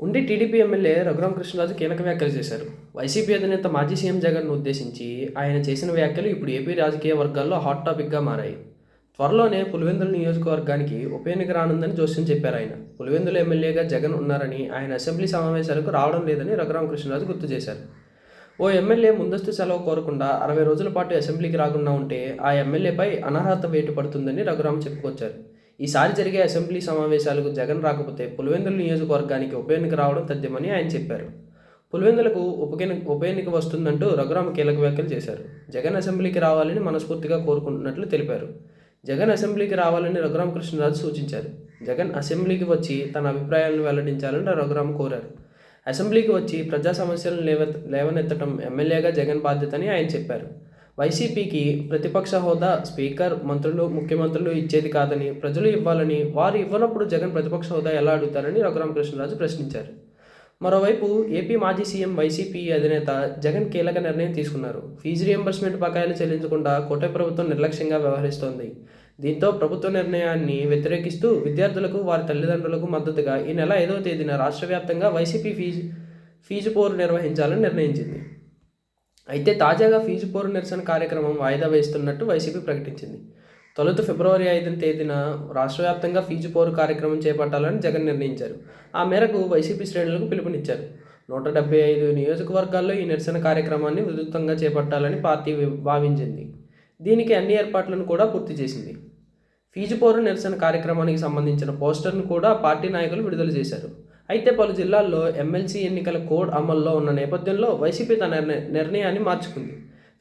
ఉండి TDP MLA Raghurama Krishnaraju కీలక వ్యాఖ్యలు చేశారు. వైసీపీ అధినేత మాజీ సీఎం జగన్ను ఉద్దేశించి ఆయన చేసిన వ్యాఖ్యలు ఇప్పుడు ఏపీ రాజకీయ వర్గాల్లో హాట్ టాపిక్గా మారాయి. త్వరలోనే పులివెందుల నియోజకవర్గానికి ఉప ఎన్నిక రానుందని జోస్యం చెప్పారు ఆయన. పులివెందుల ఎమ్మెల్యేగా జగన్ ఉన్నారని ఆయన అసెంబ్లీ సమావేశాలకు రావడం లేదని రఘురామ కృష్ణరాజు గుర్తు చేశారు. ఓ ఎమ్మెల్యే ముందస్తు సెలవు కోరకుండా అరవై రోజుల పాటు అసెంబ్లీకి రాకుండా ఉంటే ఆ ఎమ్మెల్యేపై అనర్హత వేటు పడుతుందని రఘురామ చెప్పుకొచ్చారు. ఈసారి జరిగే అసెంబ్లీ సమావేశాలకు జగన్ రాకపోతే పులివెందుల నియోజకవర్గానికి ఉప ఎన్నిక రావడం తథ్యమని ఆయన చెప్పారు. పులివెందులకు ఉప ఉప ఎన్నిక వస్తుందంటూ రఘురామ కీలక వ్యాఖ్యలు చేశారు. జగన్ అసెంబ్లీకి రావాలని మనస్ఫూర్తిగా కోరుకుంటున్నట్లు తెలిపారు. జగన్ అసెంబ్లీకి రావాలని రఘురామ కృష్ణరాజు సూచించారు. జగన్ అసెంబ్లీకి వచ్చి తన అభిప్రాయాలను వెల్లడించాలని రఘురామ కోరారు. అసెంబ్లీకి వచ్చి ప్రజా సమస్యలను లేవ లేవనెత్తడం ఎమ్మెల్యేగా జగన్ బాధ్యతని ఆయన చెప్పారు. వైసీపీకి ప్రతిపక్ష హోదా స్పీకర్ మంత్రులు ముఖ్యమంత్రులు ఇచ్చేది కాదని ప్రజలు ఇవ్వాలని వారు ఇవ్వనప్పుడు జగన్ ప్రతిపక్ష హోదా ఎలా అడుగుతారని రఘురామకృష్ణరాజు ప్రశ్నించారు. మరోవైపు ఏపీ మాజీ సీఎం వైసీపీ అధినేత జగన్ కీలక నిర్ణయం తీసుకున్నారు. ఫీజు రియంబర్స్మెంట్ బకాయిలు చెల్లించకుండా కోట ప్రభుత్వం నిర్లక్ష్యంగా వ్యవహరిస్తోంది. దీంతో ప్రభుత్వ నిర్ణయాన్ని వ్యతిరేకిస్తూ విద్యార్థులకు వారి తల్లిదండ్రులకు మద్దతుగా ఈ నెల ఐదవ తేదీన రాష్ట్ర వ్యాప్తంగా వైసీపీ ఫీజు ఫీజు పోరు నిర్వహించాలని నిర్ణయించింది. అయితే తాజాగా ఫీజు పోరు నిరసన కార్యక్రమం వాయిదా వేస్తున్నట్టు వైసీపీ ప్రకటించింది. తొలుత ఫిబ్రవరి ఐదున తేదీన రాష్ట్ర వ్యాప్తంగా ఫీజు పోరు కార్యక్రమం చేపట్టాలని జగన్ నిర్ణయించారు. ఆ మేరకు వైసీపీ శ్రేణులకు పిలుపునిచ్చారు. నూట డెబ్బై ఐదు నియోజకవర్గాల్లో ఈ నిరసన కార్యక్రమాన్ని విస్తృతంగా చేపట్టాలని పార్టీ భావించింది. దీనికి అన్ని ఏర్పాట్లను కూడా పూర్తి చేసింది. ఫీజు పోరు నిరసన కార్యక్రమానికి సంబంధించిన పోస్టర్ను కూడా పార్టీ నాయకులు విడుదల చేశారు. అయితే పలు జిల్లాల్లో ఎమ్మెల్సీ ఎన్నికల కోడ్ అమల్లో ఉన్న నేపథ్యంలో వైసీపీ తన నిర్ణయాన్ని మార్చుకుంది.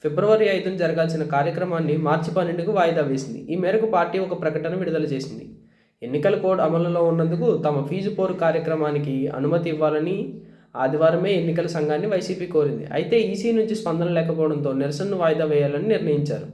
ఫిబ్రవరి ఐదున జరగాల్సిన కార్యక్రమాన్ని మార్చి పన్నెండుకు వాయిదా వేసింది. ఈ మేరకు పార్టీ ఒక ప్రకటన విడుదల చేసింది. ఎన్నికల కోడ్ అమలులో ఉన్నందుకు తమ ఫీజు పోరు కార్యక్రమానికి అనుమతి ఇవ్వాలని ఆదివారమే ఎన్నికల సంఘాన్ని వైసీపీ కోరింది. అయితే ఈసీ నుంచి స్పందన లేకపోవడంతో నిరసనను వాయిదా వేయాలని నిర్ణయించారు.